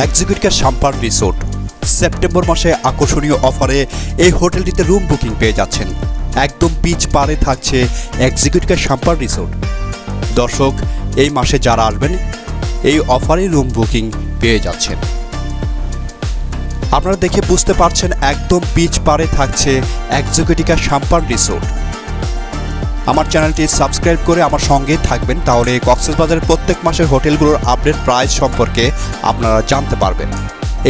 Executive সাম্পার resort. September মাসে আকর্ষণীয় অফারে এই হোটেলটিতে রুম বুকিং পেয়ে যাচ্ছেন। একদম পিচ পারে থাকছে এক্সিকিউটিভ সাম্পার রিসোর্ট। দর্শক, এই মাসে যারা আসবেন, এই অফারে রুম বুকিং পেয়ে যাচ্ছেন। আপনারা দেখে বুঝতে পারছেন, একদম পিচ পারে থাকছে এক্সিকিউটিভ সাম্পার রিসোর্ট। আমার চ্যানেলটি সাবস্ক্রাইব করে আমার সঙ্গে থাকবেন, তাহলে কক্সবাজারের প্রত্যেক মাসের হোটেলগুলোর আপডেট প্রাইস সম্পর্কে আপনারা জানতে পারবেন।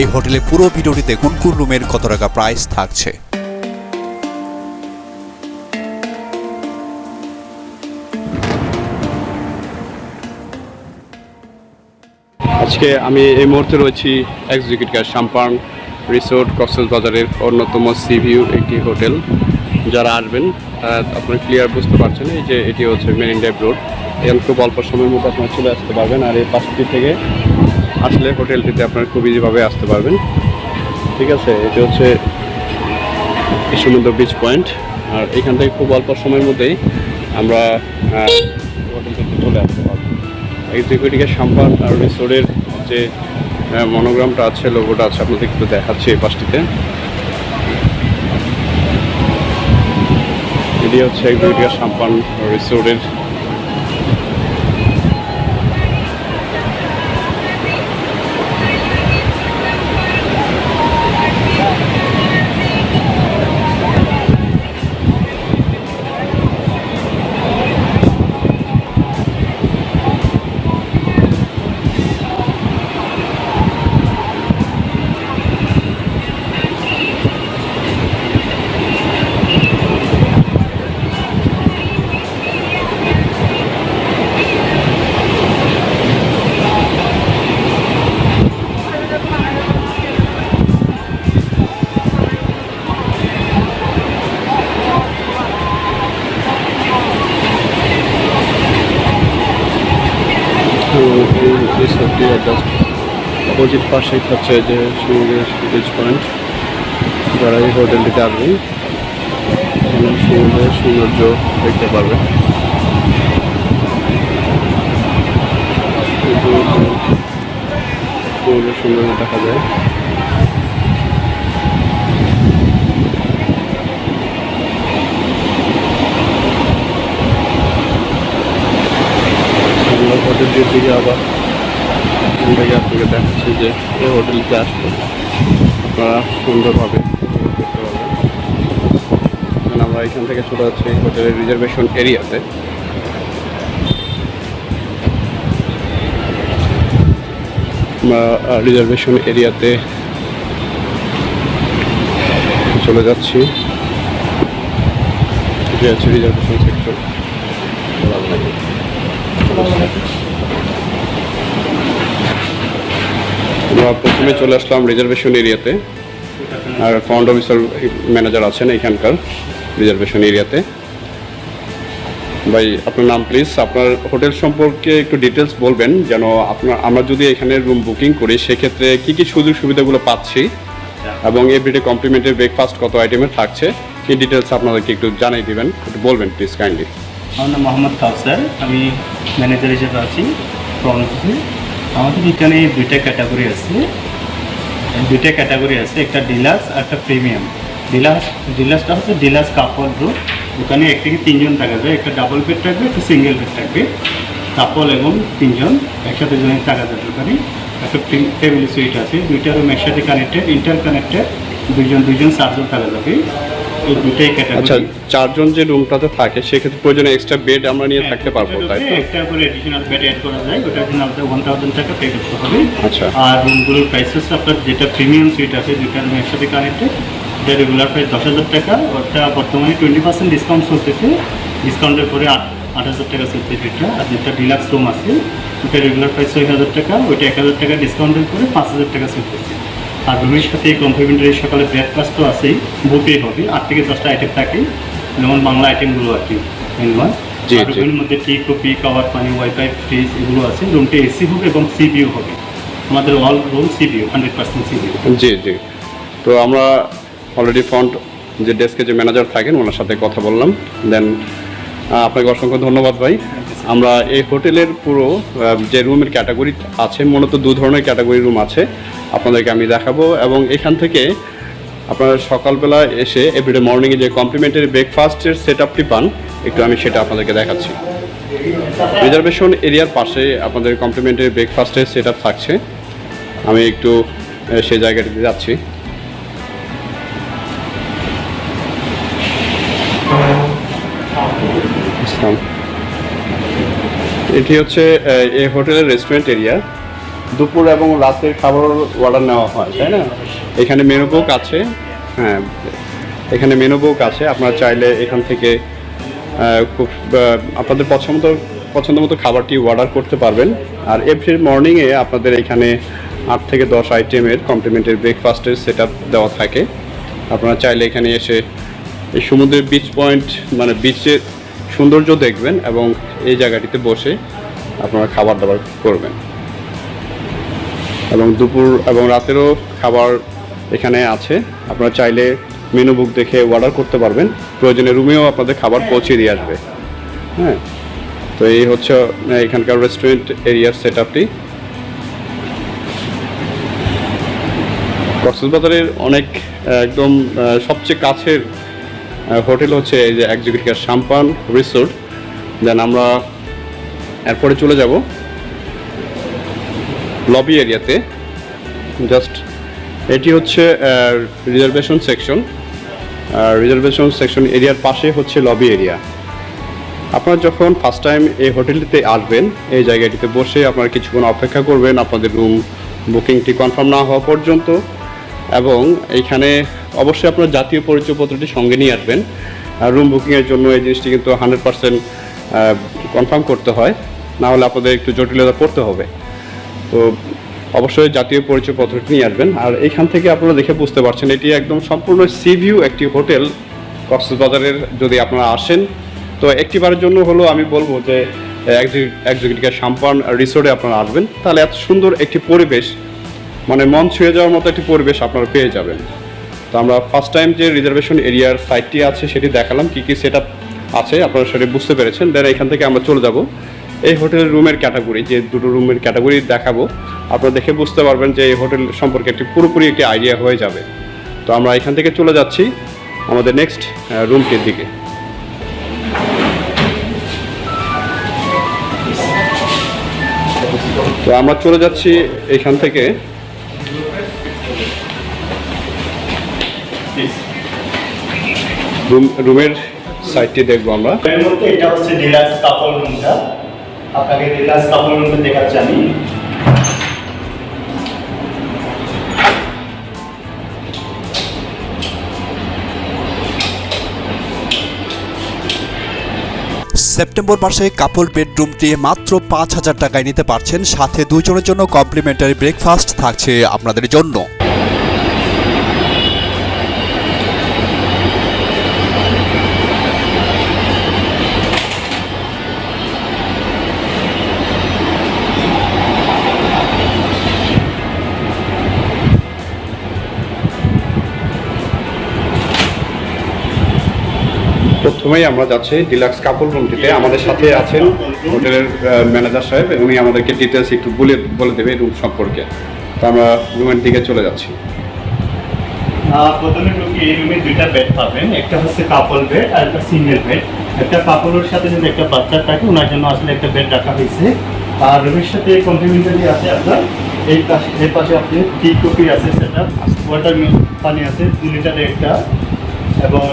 এই হোটেলে পুরো ভিডিওটি দেখুন, কোন রুমের কত টাকা প্রাইস থাকছে। আজকে আমি এই মুহূর্তে রয়েছি এক্সিকিউটিভ সাম্পান রিসোর্ট কক্সবাজারের অন্যতম সি ভিউ, একটি হোটেল। যারা আসবেন, তারা আপনারা ক্লিয়ার বুঝতে পারছেন এই যে এটি হচ্ছে মেরিন ড্রাইভ রোড এখানে খুব অল্প সময়ের মধ্যে আপনারা চলে আসতে পারবেন আর এই পাশটি থেকে আসলে হোটেলটিতে আপনারা খুব ইজিভাবে আসতে পারবেন। ঠিক আছে, এটি হচ্ছে সমুদ্র বিচ পয়েন্ট আর এখান থেকে খুব অল্প সময়ের মধ্যেই আমরা হোটেলটিতে চলে আসতে পারব। এক্সিকিউটিভ সাম্পান আর রিসোর্টের যে মনোগ্রামটা আছে লোগোটা আছে আপনাদের একটু দেখাচ্ছি এই পাশটিতে। এটি হচ্ছে এক্সিকিউটিভ সাম্পান রিসোর্টের পাশেই হচ্ছে যে সমুদ্রের পয়েন্ট যারা এই হোটেলটিতে আসবেন সমুদ্রের সৌন্দর্য দেখতে পারবেন। সমুদ্রের সৌন্দর্য দেখা যায়। হোটেলটির দিকে আবার এখান থেকে আপনাকে দেখাচ্ছি যে এই হোটেলতে আসলে আপনারা সুন্দরভাবে আমরা এখান থেকে চলে যাচ্ছি হোটেলের রিজার্ভেশন এরিয়াতে। রিজার্ভেশন এরিয়াতে চলে যাচ্ছি। এটি হচ্ছে রিজার্ভেশন সেক্টর প্রথমে চলে আসলাম রিজার্ভেশন এরিয়াতে আর ফ্রন্ট অফিসার ম্যানেজার আছেন এখানকার রিজার্ভেশন এরিয়াতে ভাই, আপনার নাম প্লিজ আপনার হোটেল সম্পর্কে একটু ডিটেলস বলবেন, যেন আপনার, আমরা যদি এখানে রুম বুকিং করি, সেক্ষেত্রে কী কী সুযোগ সুবিধাগুলো পাচ্ছি? এবং এভরিডে কমপ্লিমেন্টারি ব্রেকফাস্ট কত আইটেমের থাকছে? সেই ডিটেলস আপনাদেরকে একটু জানিয়ে দেবেন। একটু বলবেন প্লিজ কাইন্ডলি আমার নাম মোহাম্মদ কাউসার। আমি ম্যানেজার হিসেবে আছি। আমাদের এখানে দুইটা ক্যাটাগরি আছে। দুইটা ক্যাটাগরি আছে, একটা ডিলাক্স আর একটা প্রিমিয়াম। ডিলাক্স, ডিলাক্সটা হচ্ছে ডিলাক্স কাপল রুম ওখানে এক থেকে তিনজন থাকা যায়, একটা ডাবল বেড থাকবে, একটা সিঙ্গেল বেড থাকবে। কাপল এবং তিনজন একসাথে জনে থাকা যাবে ওখানে। একটা ফ্যামিলি সুইট আছে দুইটা রুম একসাথে কানেক্টেড ইন্টার কানেক্টেড দুইজন দুইজন চারজন থাকা যাবে। এই আচ্ছা চারজন যে রুমটাতে থাকে সেক্ষেত্রে প্রয়োজনে এক্সট্রা বেড আমরা নিয়ে থাকতে পারব তাই তো? একটা করে এডিশনাল বেড অ্যাড করা যায় ওটার জন্য আপনার ওয়ান থাউজেন্ড টাকা পে করতে হবে। আচ্ছা। আর রুমগুলোর প্রাইসেস আপনার যেটা প্রিমিয়াম সুইট আছে দুইটা রুম একসাথে কানেক্টেড এটা রেগুলার প্রাইস দশ হাজার টাকা ওটা বর্তমানে টোয়েন্টি পার্সেন্ট ডিসকাউন্ট চলতেছে। ডিসকাউন্টের পরে আট হাজার টাকা চলতেছে এটা আর যেটা ডিলাক্স রুম আছে ওটা রেগুলার প্রাইস ছয় হাজার টাকা ওইটা এক হাজার টাকা ডিসকাউন্টের পরে পাঁচ হাজার টাকা চলতেছে। আর রুমের সাথে কমপ্লিমেন্টারি সকালে ব্রেকফাস্ট তো আছেই বুফে হবে আট থেকে দশটা আইটেম থাকে যেমন বাংলা আইটেমগুলো আর কি। রুমের মধ্যে টি কপি খাবার পানি ওয়াইফাই ফ্রিজ এগুলো আছে রুমটা এসি হবে এবং সিবিও হবে। আমাদের all room CBO hundred percent CBO জি জি। তো আমরা অলরেডি ফ্রন্ট যে ডেস্কে যে ম্যানেজার থাকেন ওনার সাথে কথা বললাম। দেন আপনাকে অসংখ্য ধন্যবাদ ভাই। আমরা এই হোটেলের পুরো যে রুমের ক্যাটাগরি আছে, মূলত দু ধরনের ক্যাটাগরি রুম আছে, আপনাদেরকে আমি দেখাবো। এবং এখান থেকে আপনারা সকালবেলা এসে এভরিডে মর্নিংয়ে যে কমপ্লিমেন্টারি ব্রেকফাস্টের সেট আপটি পান, একটু আমি সেটা আপনাদেরকে দেখাচ্ছি। রিজার্ভেশন এরিয়ার পাশে আপনাদের কমপ্লিমেন্টারি ব্রেকফাস্টের সেট আপ থাকছে। আমি একটু সেই জায়গাটিতে যাচ্ছি। ইসলাম। এটি হচ্ছে এই হোটেলের রেস্টুরেন্ট এরিয়া দুপুর এবং রাতের খাবার অর্ডার নেওয়া হয়, তাই না? এখানে মেনু বুক আছে হ্যাঁ। এখানে মেনু বুক আছে, আপনারা চাইলে এখান থেকে খুব আপনাদের পছন্দ পছন্দ মতো খাবারটি অর্ডার করতে পারবেন। আর এভরি মর্নিংয়ে আপনাদের এখানে আট থেকে দশ আইটেমের কমপ্লিমেন্টারি ব্রেকফাস্টের সেট দেওয়া থাকে। আপনারা চাইলে এখানে এসে, এই সমুদ্রের বিচ পয়েন্ট মানে বিচের সৌন্দর্য দেখবেন এবং এই জায়গাটিতে বসে আপনারা খাবার দাবার করবেন। এবং দুপুর এবং রাতেরও খাবার এখানে আছে। আপনারা চাইলে মেনু বুক দেখে অর্ডার করতে পারবেন। প্রয়োজনে রুমেও আপনাদের খাবার পৌঁছে দিয়ে আসবে। হ্যাঁ তো এই হচ্ছে এখানকার রেস্টুরেন্ট এরিয়ার সেট আপটি কক্সবাজারের অনেক একদম সবচেয়ে কাছের হোটেল হচ্ছে এই যে এক্সিকিউটিভ সাম্পান রিসোর্ট, দেন আমরা এরপরে চলে যাব লবি এরিয়াতে জাস্ট এটি হচ্ছে রিজার্ভেশন সেকশন রিজার্ভেশন সেকশন এরিয়ার পাশে হচ্ছে লবি এরিয়া আপনারা যখন ফার্স্ট টাইম এই হোটেলটিতে আসবেন, এই জায়গাটিতে বসে আপনারা কিছুক্ষণ অপেক্ষা করবেন, আপনাদের রুম বুকিংটি কনফার্ম না হওয়া পর্যন্ত। এবং এইখানে অবশ্যই আপনার জাতীয় পরিচয়পত্রটি সঙ্গে নিয়ে আসবেন। আর রুম বুকিংয়ের জন্য এই জিনিসটি কিন্তু হান্ড্রেড পার্সেন্ট কনফার্ম করতে হয়। না হলে আপনাদের একটু জটিলতা পড়তে হবে। তো অবশ্যই জাতীয় পরিচয়পত্রটি নিয়ে আসবেন। আর এখান থেকে আপনারা দেখে বুঝতে পারছেন, এটি একদম সম্পূর্ণ সিভিউ একটি হোটেল, কক্সবাজারের যদি আপনারা আসেন। তো একটিবারের জন্য হলো আমি বলব যে এক্সিকিউটিভ সাম্পান রিসোর্টে আপনারা আসবেন। তাহলে এত সুন্দর একটি পরিবেশ মানে মন ছুঁয়ে যাওয়ার মতো একটি পরিবেশ আপনারা পেয়ে যাবেন। তো আমরা ফার্স্ট টাইম যে রিজার্ভেশন এরিয়ার সাইটটি আছে, সেটি দেখালাম, কী কী সেট আছে, আপনারা সেটি বুঝতে পেরেছেন। দেন এখান থেকে আমরা চলে যাব। এই হোটেলের রুমের ক্যাটাগরি যে দুটো রুমের ক্যাটাগরি দেখাবো, আপনারা দেখে বুঝতে পারবেন যে এই হোটেল সম্পর্কে একটি পুরোপুরি একটি আইডিয়া হয়ে যাবে। তো আমরা এখান থেকে চলে যাচ্ছি, আমাদের নেক্সট রুমটির দিকে। তো আমরা চলে যাচ্ছি এখান থেকে। রুম রুমের সাইটটি দেখব আমরা। এর মধ্যে এটা হচ্ছে ডিলাক্স কাপল রুমটা। আপনাকে ডিলাক্স কাপল রুমটা দেখাচ্ছি আমি। সেপ্টেম্বর মাসে কাপল বেডরুমটি মাত্র পাঁচ হাজার টাকায় নিতে পারছেন সাথে দুজনের জন্য কমপ্লিমেন্টারি ব্রেকফাস্ট থাকছে আপনাদের জন্য। প্রথমেই আমরা যাচ্ছি ডিলাক্স কাপল রুমটিতে আমাদের সাথে আছেন হোটেলের ম্যানেজার সাহেব উনি আমাদেরকে ডিটেলস একটু বলে বলে দেবে রুম সম্পর্কে। তো আমরা রুমের দিকে চলে যাচ্ছি। প্রথমে এই রুমে দুইটা বেড পাবেন। একটা হচ্ছে কাপল বেড আর একটা সিঙ্গেল বেড একটা কাপলের সাথে যদি একটা বাচ্চা থাকে ওনার জন্য আসলে একটা বেড রাখা হয়েছে। আর রুমের সাথে কমপ্লিমেন্টারি আছে আপনার, এই পাশে এই পাশে আপনি টি কপি আছে সেটা ওয়াটার পানি আছে, দু লিটারের একটা। এবং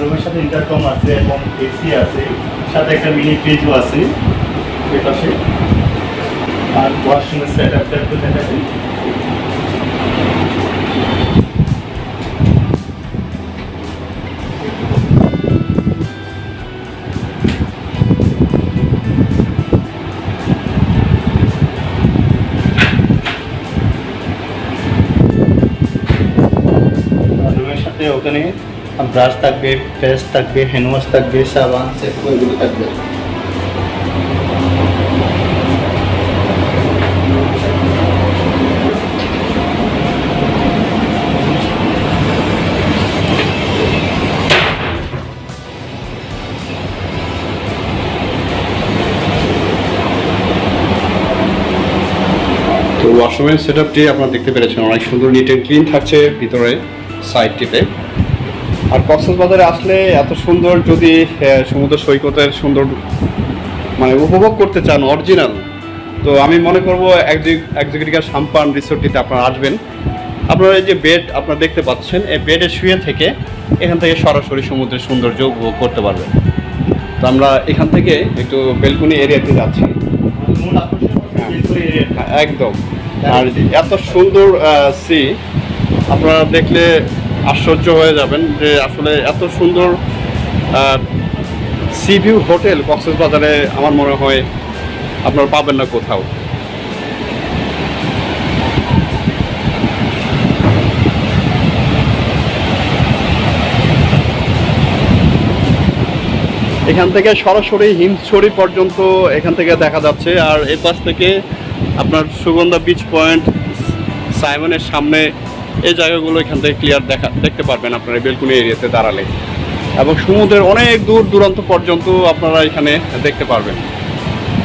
রুমের সাথে ইন্টারকম আছে এবং এসি আছে, সাথে একটা মিনি ফ্রিজও আছে এ পাশে। আর ওয়াশরুমের সেট আপটা একটু দেখাচ্ছি। ব্রাশ থাকবে ফেস থাকবে হ্যান্ডওয়াশ থাকবে, সাবান শ্যাম্পু এগুলো থাকবে। ওয়াশরুমের সেট আপটি আপনারা দেখতে পেরেছেন। অনেক সুন্দর নিট অ্যান্ড ক্লিন থাকছে ভিতরে সাইডটিতে আর কক্সবাজারে আসলে এত সুন্দর যদি সমুদ্র সৈকতের সুন্দর মানে উপভোগ করতে চান অরিজিনাল তো আমি মনে করব একজিকিটিকা সাম্পান রিসোর্টটিতে আপনারা আসবেন। আপনারা এই যে বেড আপনারা দেখতে পাচ্ছেন এই বেডে শুয়ে থেকে এখান থেকে সরাসরি সমুদ্রের সৌন্দর্য উপভোগ করতে পারবেন। তো আমরা এখান থেকে একটু বেলকুনি এরিয়াতে যাচ্ছি। বেলকুনি একদম। আর এত সুন্দর সি আপনারা দেখলে আশ্চর্য হয়ে যাবেন যে আসলে এত সুন্দর সি ভিউ হোটেল কক্সবাজারে আমার মনে হয় আপনারা পাবেন না কোথাও। এখান থেকে সরাসরি হিমছড়ি পর্যন্ত এখান থেকে দেখা যাচ্ছে, আর এই পাশ থেকে আপনার সুগন্ধা বিচ পয়েন্ট সাইমনের সামনে এই জায়গাগুলো এখান থেকে ক্লিয়ার দেখা, দেখতে পারবেন আপনারা বেলকুনি এরিয়াতে দাঁড়ালে। এবং সমুদ্রের অনেক দূর দূরান্ত পর্যন্ত আপনারা এখানে দেখতে পারবেন।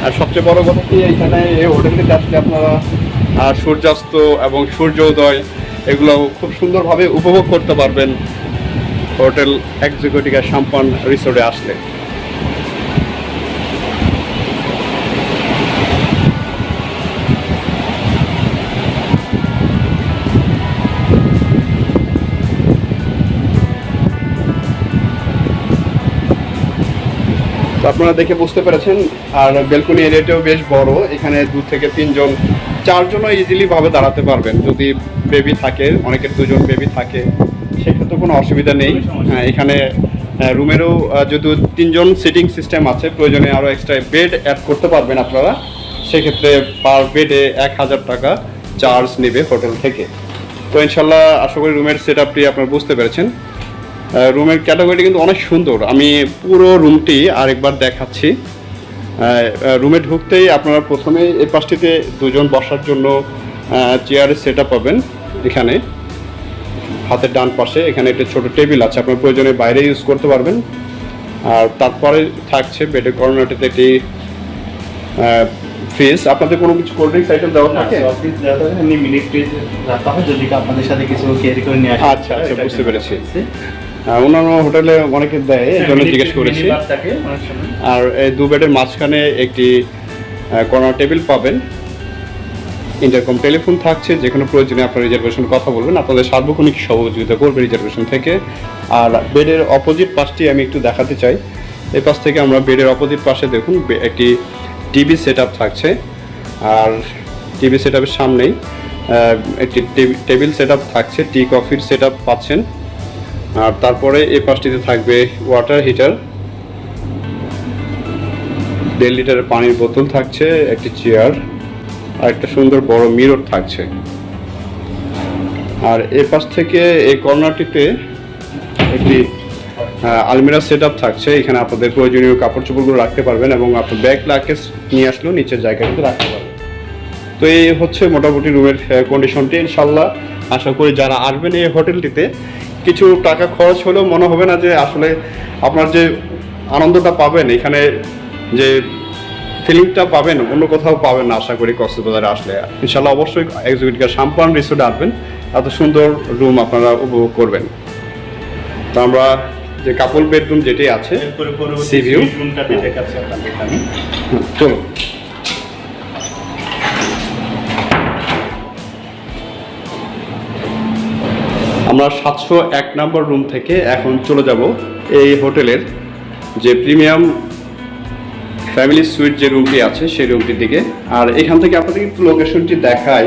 আর সবচেয়ে বড় কথা কি এখানে এই হোটেলটিতে আসলে আপনারা সূর্যাস্ত এবং সূর্যোদয় এগুলো খুব সুন্দরভাবে উপভোগ করতে পারবেন। হোটেল এক্সিকিউটিভ সাম্পান রিসোর্টে আসলে। আপনারা দেখে বুঝতে পেরেছেন আর বেলকনি এরিয়াটাও বেশ বড় এখানে দু থেকে তিনজন চারজনও ইজিলি ভাবে দাঁড়াতে পারবেন। যদি বেবি থাকে অনেকের দুজন বেবি থাকে সেক্ষেত্রে কোনো অসুবিধা নেই। হ্যাঁ, এখানে রুমেরও যদি তিনজন সিটিং সিস্টেম আছে প্রয়োজনে আরও এক্সট্রা বেড অ্যাড করতে পারবেন আপনারা। সেক্ষেত্রে পার বেডে এক হাজার টাকা চার্জ নেবে হোটেল থেকে। তো ইনশাল্লাহ আশা করি রুমের সেট আপটি আপনারা বুঝতে পেরেছেন। রুমের ক্যাটাগরি কিন্তু অনেক সুন্দর। আমি পুরো রুমটি আরেকবার দেখাচ্ছি। রুমে ঢুকতেই আপনারা প্রথমে এই পাশটিতে দুজন বসার জন্য চেয়ারের সেট আপ পাবেন এখানে। হাতের ডান পাশে এখানে একটা ছোট টেবিল আছে আপনার প্রয়োজনে বাইরে ইউজ করতে পারবেন। আর তারপরে থাকছে বেডের কর্নারটিতে একটি ফ্রিজ আপনাদের কোনো কিছু কোল্ড ড্রিঙ্কস আইটেম দেওয়া থাকে? দেওয়া এমনি মিনি ফ্রিজ রাখা হয় যদি আপনাদের সাথে কিছু ক্যারি করে নিয়ে আসে। আচ্ছা, আচ্ছা, বুঝতে পেরেছি। অন্যান্য হোটেলে অনেকে দেয় এই জন্য জিজ্ঞেস করেছি। আর এই দু বেডের মাঝখানে একটি কর্নার টেবিল পাবেন। ইন্টারকম টেলিফোন থাকছে যেখানে প্রয়োজনে আপনার রিজার্ভেশন কথা বলবেন। আপনাদের সার্বক্ষণিক সহযোগিতা করবে রিজার্ভেশন থেকে। আর বেডের অপোজিট পাশটি আমি একটু দেখাতে চাই। এই পাশ থেকে আমরা বেডের অপোজিট পাশে দেখুন একটি টিভি সেট থাকছে। আর টিভি সেট সামনেই একটি টেবি- টেবিল সেট থাকছে। টি কফির সেট পাচ্ছেন। আর তারপরে এই পাশটিতে থাকবে ওয়াটার হিটার দেড় লিটারের পানির বোতল থাকছে, একটি চেয়ার আর একটা সুন্দর বড় মিরর থাকছে। আর এ পাশ থেকে এই কর্নারটিতে একটি আলমিরা সেট আপ থাকছে। এখানে আপনাদের প্রয়োজনীয় কাপড় চোপড়গুলো রাখতে পারবেন এবং আপনার ব্যাগ লাকেজ নিয়ে আসলেও নিচের জায়গাটিতে রাখতে পারবেন। তো এই হচ্ছে মোটামুটি রুমের কন্ডিশনটি ইনশাল্লাহ আশা করি যারা আসবেন এই হোটেলটিতে কিছু টাকা খরচ হলেও মনে হবে না যে আসলে আপনার যে আনন্দটা পাবেন এখানে যে ফিলিংটা পাবেন অন্য কোথাও পাবেন না আশা করি কক্সবাজারে আসলে। ইনশাল্লাহ অবশ্যই এক্সিকিউটিভ সাম্পান রিসোর্টে আসবেন এত সুন্দর রুম আপনারা উপভোগ করবেন। তো আমরা যে কাপল বেডরুম যেটি আছে এরপরে পরবর্তী Sea আমরা সাতশো এক নম্বর রুম থেকে এখন চলে যাব এই হোটেলের যে প্রিমিয়াম ফ্যামিলি সুইট যে রুমটি আছে সেই রুমটির দিকে। আর এখান থেকে আপনাদের একটু লোকেশনটি দেখাই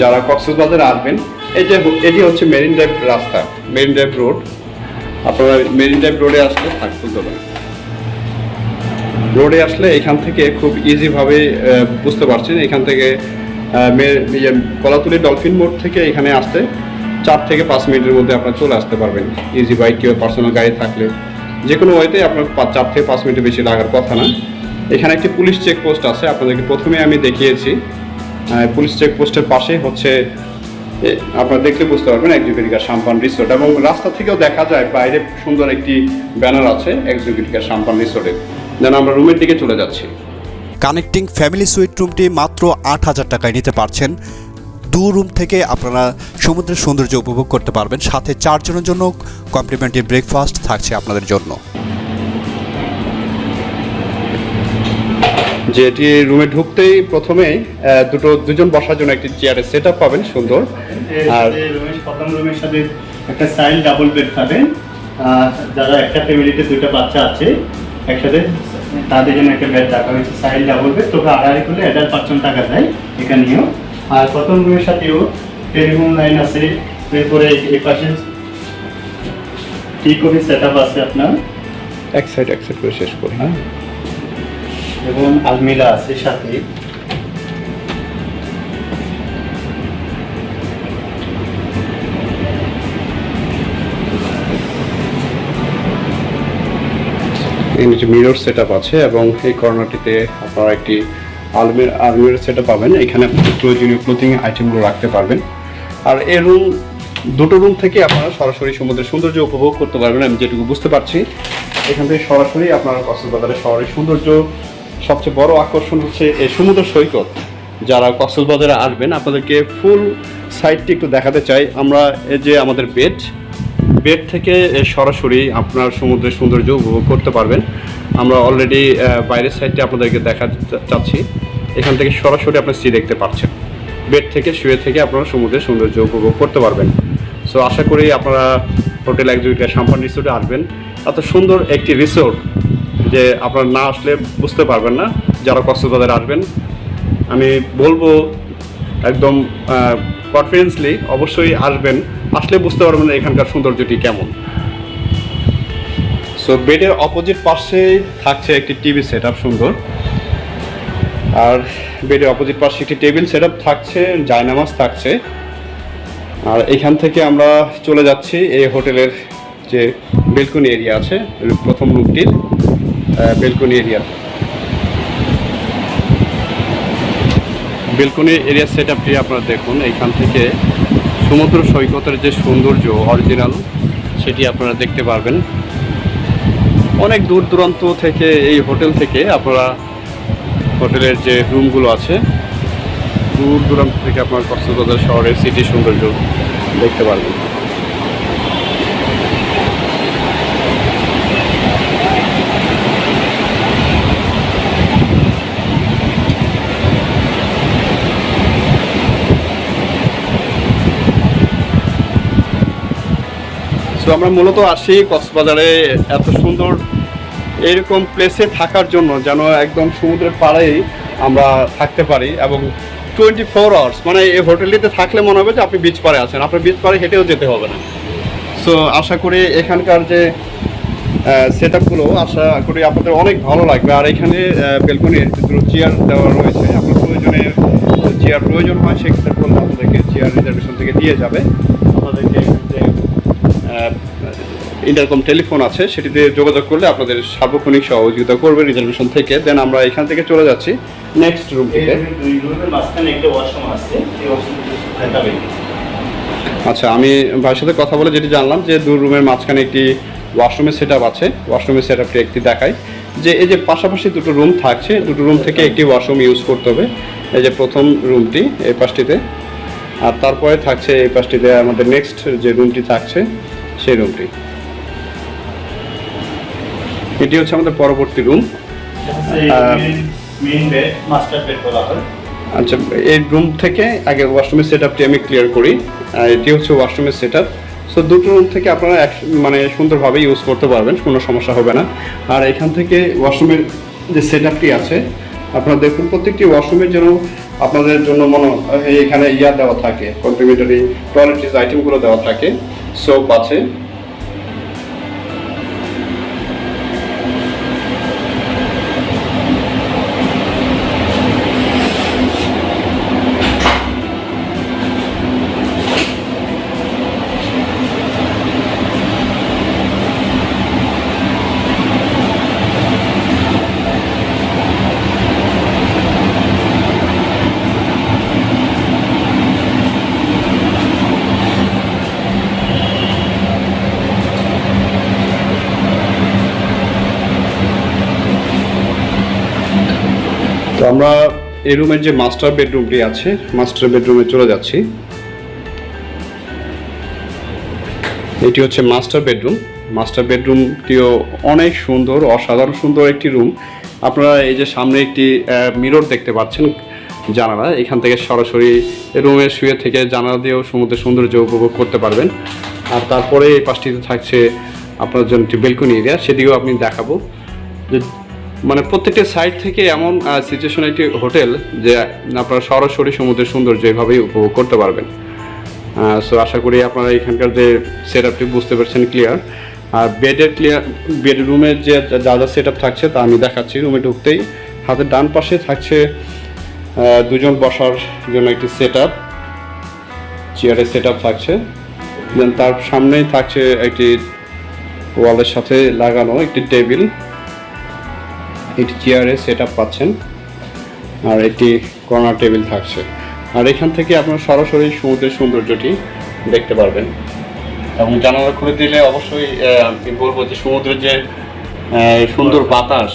যারা কক্সবাজারে আসবেন। এই যে এটি হচ্ছে মেরিন ড্রাইভ রাস্তা মেরিন ড্রাইভ রোড। আপনারা মেরিন ড্রাইভ রোডে আসলে থাক তুলতে পারেন রোডে আসলে এখান থেকে খুব ইজিভাবে বুঝতে পারছেন। এখান থেকে ইয়ে, কলাতুলি ডলফিন মোড় থেকে এখানে আসতে চার থেকে পাঁচ মিনিটের মধ্যে আপনার চলে আসতে পারবেন। ইজি বাইক কেউ পার্সোনাল গাড়ি থাকলে। যে কোনো ওয়েতে আপনার চার থেকে পাঁচ মিনিটের বেশি লাগার কথা না। এখানে একটি পুলিশ চেকপোস্ট আছে, আপনাদেরকে প্রথমে আমি দেখিয়েছি। পুলিশ চেকপোস্টের পাশে হচ্ছে আপনারা দেখলে বুঝতে পারবেন এক্সিকিউটিভ সাম্পান রিসোর্ট এবং রাস্তা থেকেও দেখা যায়, বাইরে সুন্দর একটি ব্যানার আছে এক্সিকিউটিভ সাম্পান রিসোর্টের যেন আমরা রুমের দিকে চলে যাচ্ছি। কানেক্টিং ফ্যামিলি সুইট রুমটি মাত্র আট হাজার টাকায় নিতে পারছেন। দু রুম থেকে আপনারা সমুদ্রের সৌন্দর্য উপভোগ করতে পারবেন। সাথে চারজনের জন্য কমপ্লিমেন্টারি ব্রেকফাস্ট থাকছে আপনাদের জন্য। যে এটি রুমে ঢুকতেই প্রথমে দুটো দুজন বসার জন্য একটি চেয়ারের সেট আপ পাবেন সুন্দর। আর প্রথম রুমের সাথে একটা সাইল ডাবল বেড পাবেন। যারা একটা ফ্যামিলিতে দুটো বাচ্চা আছে একসাথে তাদের জন্য একটা বেড রাখা হয়েছে সাইল ডাবল বেড তবে আড়াই করলে অ্যাডাল্ট পাঁচজন টাকা যায় এখানেও আর রুমের সাথেও টেলিফোন লাইন আছে। এরপরে এই পাশে টি কফি সেট আপ আছে আপনার। এক সাইড এক সাইড করে শেষ করি হ্যাঁ। এবং আলমিরা আছে সাথে। এই নিচে মিরর সেট আছে এবং এই কর্নারটিতে আপনারা একটি আলমির আলমির সেটা পাবেন। এখানে আপনি প্রয়োজনীয় ক্লোথিং আইটেমগুলো রাখতে পারবেন। আর এই রুম দুটো রুম থেকে আপনারা সরাসরি সমুদ্রের সৌন্দর্য উপভোগ করতে পারবেন। আমি যেটুকু বুঝতে পারছি, এখান থেকে সরাসরি আপনারা কক্সবাজারের শহরের সৌন্দর্য, সবচেয়ে বড় আকর্ষণ হচ্ছে এই সমুদ্র সৈকত। যারা কক্সবাজারে আসবেন, আপনাদেরকে ফুল সাইডটি একটু দেখাতে চাই। আমরা এই যে আমাদের বেড বেড থেকে সরাসরি আপনার সমুদ্রের সৌন্দর্য উপভোগ করতে পারবেন। আমরা অলরেডি বাইরের সাইডটি আপনাদেরকে দেখা চাচ্ছি। এখান থেকে সরাসরি আপনার সি দেখতে পাচ্ছেন বেড থেকে, শুয়ে থেকে আপনারা সমুদ্রের সৌন্দর্য উপভোগ করতে পারবেন। সো আশা করি আপনারা হোটেল একজুটিকা সাম্পান রিসোর্টে আসবেন। এত সুন্দর একটি রিসোর্ট যে আপনারা না আসলে বুঝতে পারবেন না যারা কক্সবাজারে আসবেন। আমি বলব একদম কনফিডেন্সলি অবশ্যই আসবেন। আসলে বুঝতে পারবেন এখানকার সৌন্দর্যটি কেমন। সো বেডের অপোজিট পাশে থাকছে একটি টিভি সেট সুন্দর। আর বেডের অপোজিট পাশে একটি টেবিল সেট থাকছে জায়নামাজ থাকছে। আর এখান থেকে আমরা চলে যাচ্ছি এই হোটেলের যে বেলকনি এরিয়া আছে, প্রথম রুমটির balcony area balcony area set আপটি আপনারা দেখুন। এইখান থেকে সমুদ্র সৈকতের যে সৌন্দর্য অরিজিনাল সেটি আপনারা দেখতে পারবেন। অনেক দূর দূরান্ত থেকে এই হোটেল থেকে আপনারা হোটেলের যে রুমগুলো আছে, দূর দূরান্ত থেকে আপনার কক্সবাজার শহরের সিটি সৌন্দর্য দেখতে পারবেন। সো আমরা মূলত আসি কক্সবাজারে এত সুন্দর এরকম প্লেসে থাকার জন্য যেন একদম সমুদ্রের পাড়েই আমরা থাকতে পারি এবং টোয়েন্টি ফোর আওয়ার্স মানে এই হোটেলটিতে থাকলে মনে হবে যে আপনি বিচ পাড়ে আছেন। আপনার বিচ পাড়ে হেঁটেও যেতে হবে না। সো আশা করি এখানকার যে সেট আপগুলো আশা করি আপনাদের অনেক ভালো লাগবে। আর এখানে বেলকনির দুটো চেয়ার দেওয়া রয়েছে। আপনার প্রয়োজনে চেয়ার প্রয়োজন হয়, সেক্ষেত্রে বললে আপনাদেরকে চেয়ার রিজার্ভেশন থেকে দিয়ে যাবে। আপনাদেরকে ইন্টারকম টেলিফোন আছে সেটিতে যোগাযোগ করলে আপনাদের সার্বক্ষণিক সহযোগিতা করবে রিজার্ভেশন থেকে। দেন আমরা এখান থেকে চলে যাচ্ছি নেক্সট রুমটিতে আচ্ছা আমি ভাইয়ের সাথে কথা বলে যেটি জানলাম যে দু রুমের মাঝখানে একটি ওয়াশরুমের সেট আছে। ওয়াশরুমের সেট আপটি একটি দেখাই। যে এই যে পাশাপাশি দুটো রুম থাকছে দুটো রুম থেকে একটি ওয়াশরুম ইউজ করতে হবে। এই যে প্রথম রুমটি এই পাশটিতে আর তারপরে থাকছে এই পাশটিতে আমাদের নেক্সট যে রুমটি থাকছে সেই রুমটি এটি হচ্ছে আমাদের পরবর্তী রুম আচ্ছা এই রুম থেকে আগে ওয়াশরুমের সেট আপটি আমি ক্লিয়ার করি। এটি হচ্ছে ওয়াশরুমের সেট আপ সো দুটো রুম থেকে আপনারা এক মানে সুন্দরভাবে ইউজ করতে পারবেন কোনো সমস্যা হবে না। আর এখান থেকে ওয়াশরুমের যে সেট আপটি আছে আপনারা দেখুন প্রত্যেকটি ওয়াশরুমের জন্য আপনাদের জন্য মনে এখানে ইয়ার দেওয়া থাকে কমপ্লিমেন্টারি টয়লেট্রিজ আইটেমগুলো দেওয়া থাকে সোপ আছে। আমরা এই রুমের যে মাস্টার বেডরুমটি আছে মাস্টার বেডরুমে চলে যাচ্ছি। এটি হচ্ছে মাস্টার বেডরুম মাস্টার বেডরুমটিও অনেক সুন্দর, অসাধারণ সুন্দর একটি রুম আপনারা এই যে সামনে একটি মিরর দেখতে পাচ্ছেন জানালা, এখান থেকে সরাসরি রুমে শুয়ে থেকে জানালা দিয়েও সমুদ্রের সৌন্দর্য উপভোগ করতে পারবেন। আর তারপরে এই পাশটিতে থাকছে আপনার জন্য একটি বেলকনি এরিয়া সেদিকেও আপনি দেখাবো। যে মানে প্রত্যেকটা সাইড থেকে এমন সিচুয়েশন একটি হোটেল যে আপনারা সরাসরি সমুদ্রের সৌন্দর্য এভাবেই উপভোগ করতে পারবেন। সো আশা করি আপনারা এখানকার যে সেট আপটি বুঝতে পারছেন ক্লিয়ার আর বেডের ক্লিয়ার বেড রুমের যে যা যা সেট আপ থাকছে তা আমি দেখাচ্ছি। রুমে ঢুকতেই হাতের ডান পাশে থাকছে দুজন বসার জন্য একটি সেট আপ চেয়ারের সেট আপ থাকছে। দেন তার সামনেই থাকছে একটি ওয়ালের সাথে লাগানো একটি টেবিল একটি চেয়ারে সেট পাচ্ছেন। আর একটি কর্নার টেবিল থাকছে। আর এখান থেকে আপনার সরাসরি সমুদ্রের সৌন্দর্যটি দেখতে পারবেন। এবং জানালা খুলে দিলে অবশ্যই আমি বলব যে সমুদ্রের যে সুন্দর বাতাস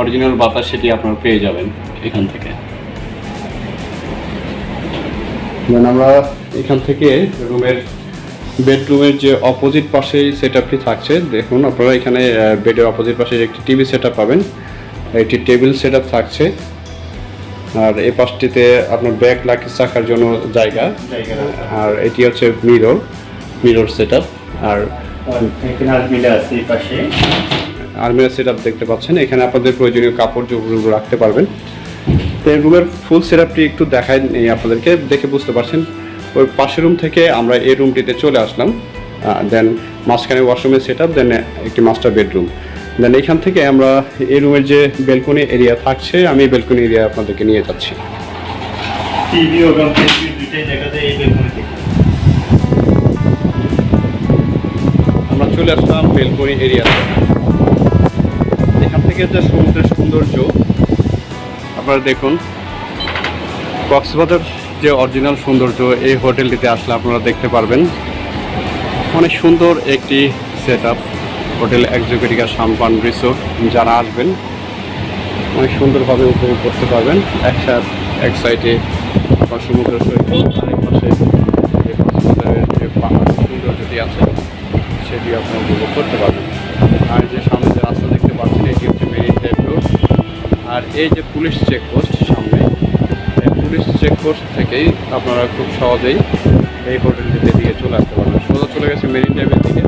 অরিজিনাল বাতাস, সেটি আপনারা পেয়ে যাবেন এখান থেকে। আমরা এখান থেকে রুমের বেডরুমের যে অপোজিট পাশেই সেট আপটি থাকছে। দেখুন, আপনারা এখানে বেডের অপোজিট পাশে একটি টিভি সেট পাবেন। একটি টেবিল সেট আপ থাকছে। আর এই পাশটিতে আপনার ব্যাগ লাকিজ রাখার জন্য জায়গা। আর এটি হচ্ছে মিরর মিরর সেট আপ আর আর্মিরা সেট দেখতে পাচ্ছেন। এখানে আপনাদের প্রয়োজনীয় কাপড় চোপড়গুলো রাখতে পারবেন। তো এই রুমের ফুল সেট একটু দেখাই নেই আপনাদেরকে দেখে বুঝতে পারছেন। ওই পাশের রুম থেকে আমরা এই রুমটিতে চলে আসলাম। দেন মাঝখানে ওয়াশরুমের সেট আপ দেন একটি মাস্টার বেডরুম দেন এখান থেকে আমরা এই রুমের যে বেলকনি এরিয়া থাকছে আমি বেলকনি এরিয়া আপনাদেরকে নিয়ে যাচ্ছি। টিভি এবং ফেসবুক দুইটাই দেখা এই বেলকনি আমরা চলে আসলাম বেলকনি এরিয়াতে এখান থেকে যে সমুদ্রের সৌন্দর্য আপনারা দেখুন কক্সবাজার যে অরিজিনাল সৌন্দর্য এই হোটেলটিতে আসলে আপনারা দেখতে পারবেন। অনেক সুন্দর একটি সেট আপ হোটেল এক্সিকিউটিকা সাম্পান রিসোর্ট, যারা আসবেন, অনেক সুন্দরভাবে উপভোগ করতে পারবেন। একসাথ, এক সাইডে আপনার সমুদ্র সৈকত পাশে যে পাহাড় সৌন্দর্যটি আছে, সেটি আপনারা উপভোগ করতে পারবেন। আর যে সামনে যে রাস্তা দেখতে পাচ্ছেন, এটি হচ্ছে মেরিন ড্রাইভ রোড। আর এই যে পুলিশ চেকপোস্ট সামনে পুলিশ চেকপোস্ট থেকেই আপনারা খুব সহজেই এই হোটেলটিতে দিকে চলে আসতে পারবেন। সোজা চলে গেছে মেরিন ড্রাইভের দিকে।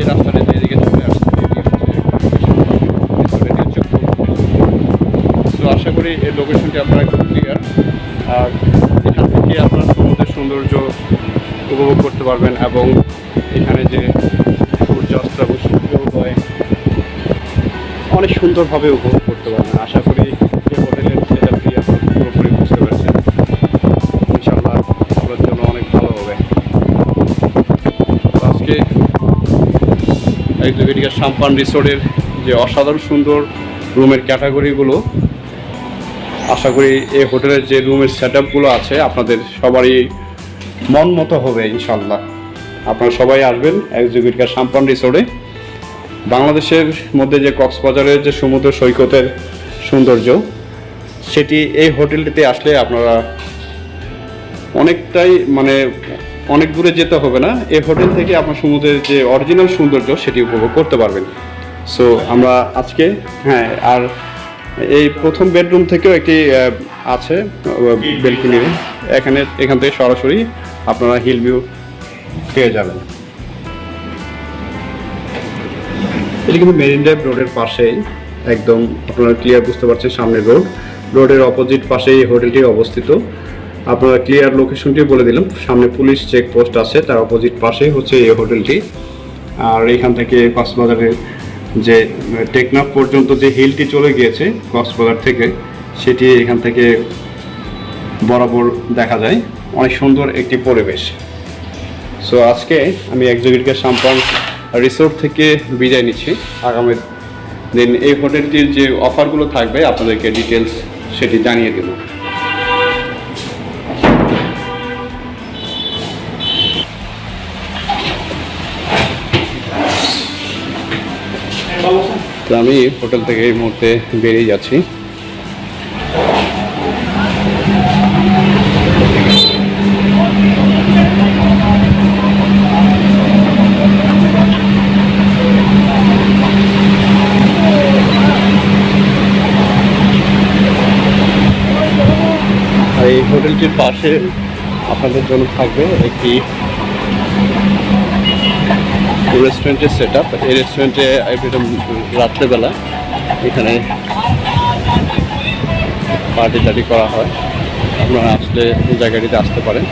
এই রাস্তাটা করি, এই লোকেশনটি আপনারা খুব ক্লিয়ার আর এখান থেকে আপনারা সমুদ্রের সৌন্দর্য উপভোগ করতে পারবেন এবং এখানে যে সূর্যাস্ত এবং সূর্যোদয় অনেক সুন্দরভাবে উপভোগ করতে পারবেন। আশা করি এই হোটেলের সেটআপটি আপনারা পুরোপুরি বুঝতে পারছেন। ইনশাল্লাহ আপনার জন্য অনেক ভালো হবে। আজকে একজোগেটিকা সাম্পান রিসোর্টের যে অসাধারণ সুন্দর রুমের ক্যাটাগরিগুলো আশা করি এই হোটেলের যে রুমের সেট আপগুলো আছে, আপনাদের সবারই মন মতো হবে ইনশাল্লাহ আপনারা সবাই আসবেন একজোগেটিকা সাম্পান রিসোর্টে। বাংলাদেশের মধ্যে যে কক্সবাজারের যে সমুদ্র সৈকতের সৌন্দর্য, সেটি এই হোটেলটিতে আসলে আপনারা অনেকটাই মানে অনেক দূরে যেতে হবে না। এই হোটেল থেকে আপনার সমুদ্রের যে অরিজিনাল সৌন্দর্য, সেটি উপভোগ করতে পারবেন। সো আমরা আজকে হ্যাঁ আর এই প্রথম বেডরুম থেকেও একটি আছে বেলকনি এখানে, এখান থেকে সরাসরি আপনারা হিল ভিউ পেয়ে যাবেন। এটা কিন্তু মেরিন ড্রাইভ রোডের পাশেই, একদম আপনারা ক্লিয়ার বুঝতে পারছেন সামনে রোড রোডের অপোজিট পাশেই এই হোটেলটি অবস্থিত। আপনারা ক্লিয়ার লোকেশনটি বলে দিলাম। সামনে পুলিশ চেকপোস্ট আছে, তার অপোজিট পাশেই হচ্ছে এই হোটেলটি আর এখান থেকে কক্সবাজারের যে টেকনাফ পর্যন্ত যে হিলটি চলে গিয়েছে কক্সবাজার থেকে, সেটি এখান থেকে বরাবর দেখা যায়। অনেক সুন্দর একটি পরিবেশ। সো আজকে আমি একজোগেটিকা সাম্পান রিসোর্ট থেকে বিদায় নিচ্ছি। আগামী দিন এই হোটেলটির যে অফারগুলো থাকবে, আপনাদেরকে ডিটেলস সেটি জানিয়ে দেব। তো আমি হোটেল থেকে এই মুহূর্তে বেরিয়ে যাচ্ছি। এই হোটেলটির পাশে আপনাদের জন্য থাকবে একটি রেস্টুরেন্টের সেট আপ এই রেস্টুরেন্টে রাত্রেবেলা এখানে পার্টি টার্টি করা হয়। আপনারা আসলে জায়গাটিতে আসতে পারেন।